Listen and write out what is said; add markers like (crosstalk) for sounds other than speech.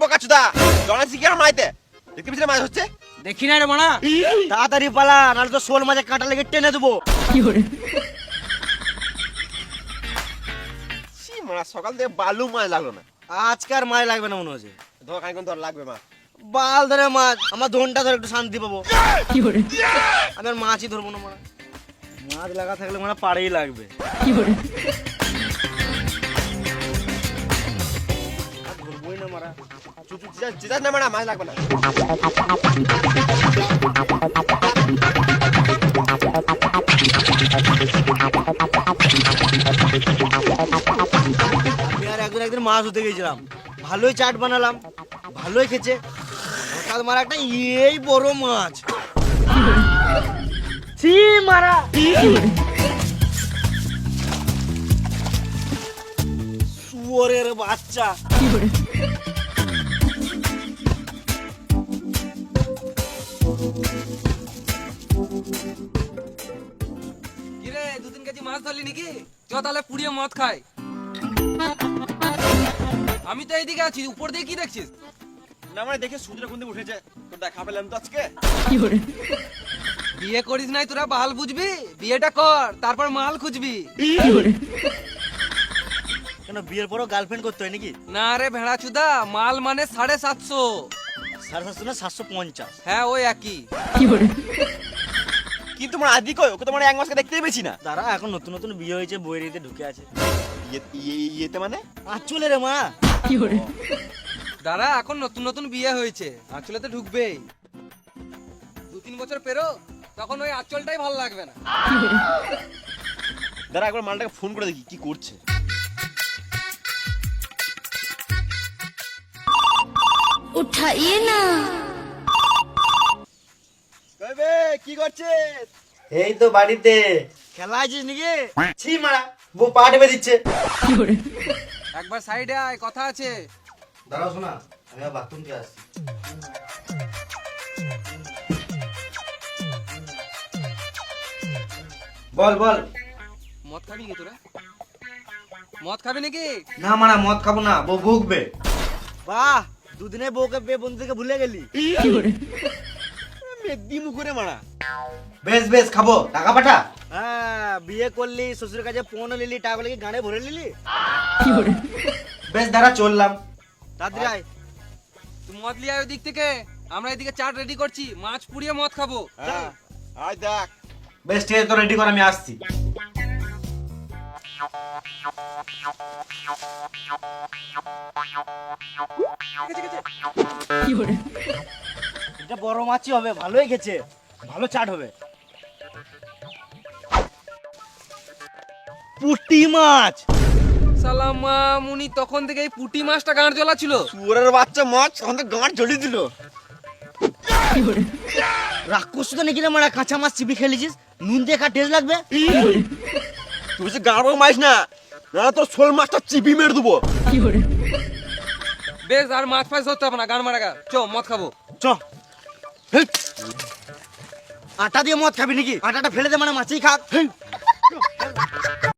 বোকা চুদা জনা শিখে মাইতে। দেখতে পিছনে মাছ হচ্ছে? দেখি না রে মানা। তাড়াতাড়ি পালা নাহলে তো শোল মাঝে কাঁটা লেগে টেনে দেবো। মারা সকাল থেকে বালু মাছ লাগল না। আজকে আর মাছ লাগবে না মনে হচ্ছে। ধর খানিক্ষণ ধর লাগবে মা বাল ধরে মাছ আমার ধনটা ধরে একটু শান্তি পাবো। আমি আর মাছই ধরবো না মারা মাছ লাগা থাকলে মানে পাড়েই লাগবে। আর চিতাস না মারা মাছ লাগবে না আমি আর একদিন একদিন মাছ ধরতে গেছিলাম। ভালোই চাট বানালাম, ভালোই খেছে হঠাৎ মারা একটা এই বড় মাছ। ছি, মারা। শুয়োরের বাচ্চা। কেজি মাছ ধরলি নাকি? চ তাহলে পুড়িয়ে মদ খাই। আমি তো এইদিকে আছি উপর দিয়ে কি দেখছিস? না মানে দেখে সূর্যটা কোন দিকে উঠেছে তো দেখা পেলাম তো আজকে। বিয়ে করিস নাই তোরা বাল বুঝবি? বিয়েটা কর তারপর মাল খুঁজবি। কেন বিয়ের পরও গার্লফ্রেন্ড করতে হয় নাকি? না রে ভেড়া চুদা মাল মানে সাড়ে সাতশো। সাড়ে সাতশো না সাতশো পঞ্চাশ? হ্যাঁ ওই একই। কি কিন্তু তোমার আদি কয়? ওকে তোমার মানে এক মাসকে দেখতেই পেয়েছি না। দাঁড়া এখন নতুন নতুন বিয়ে হয়েছে বইয়ের ইয়েতে ঢুকে আছে। ইয়ে, ইয়ে, ইয়েতে মানে? আর রে মা। কি করে দাঁড়া এখন নতুন নতুন বিয়ে হয়েছে। আঁচলে তো ঢুকবেই। দু তিন বছর পেরো তখন ওই আঁচলটাই ভালো লাগবে না। দাঁড়া একবার মালটাকে ফোন করে দেখি কি করছে। উঠাইয়ে না। কি করছে এই তো বাড়িতে। খেলা আছিস নাকি? ছি মারা বউ পা টেপে দিচ্ছে। একবার সাইডে আয় কথা আছে। দাঁড়াও শোনা আমি বাথরুম কে আসছি। বল বল। মদ খাবি নাকি তোরা? মদ খাবি নাকি? না মারা মদ খাব না বউ ভুগবে। বাহ দুদিনে বউকে পেয়ে বন্ধু থেকে ভুলে গেলি। মেদি মুখরে মারা? বেশ বেশ খাব। টাকা পাঠা? হ্যাঁ বিয়ে করলি শ্বশুরের কাছে পৌনে নিলি টাকা কি গানে ভরে নিলি? বেশ দাঁড়া চললাম। তাড়াতাড়ি আয়। তুই মদ লিয়ে আয় দিক থেকে। আমরা এদিকে চাট রেডি করছি মাছ পুড়িয়ে মদ খাব। হ্যাঁ আয় দেখ। বেশ ঠিক আছে তো রেডি কর আমি আসছি। এটা বড় মাছই হবে ভালোই গেছে ভালো চাট হবে। পুটি মাছ! সালামা মুনি তখন থেকে এই পুটি মাছটা গাঁড় জ্বলা ছিল শুয়োরের বাচ্চা মাছ এখন তো গাঁট জ্বলিয়ে দিল রাক্ষস তো নাকি মারা কাঁচা মাছ চিবি খেলেছিস? নুন দিয়ে খা টেস্ট লাগবে? তুই যে গাঁড় মাছ না না তোর শোল মাছটা চিপি মেরে দেবো। বেশ আর মাছ ফাছ ধরতে হবে না গান মারা গা চ মদ খাব। চ। আটা দিয়ে মদ খাবি নাকি? আটাটা ফেলে দে মানে মাছি খাক। (laughs)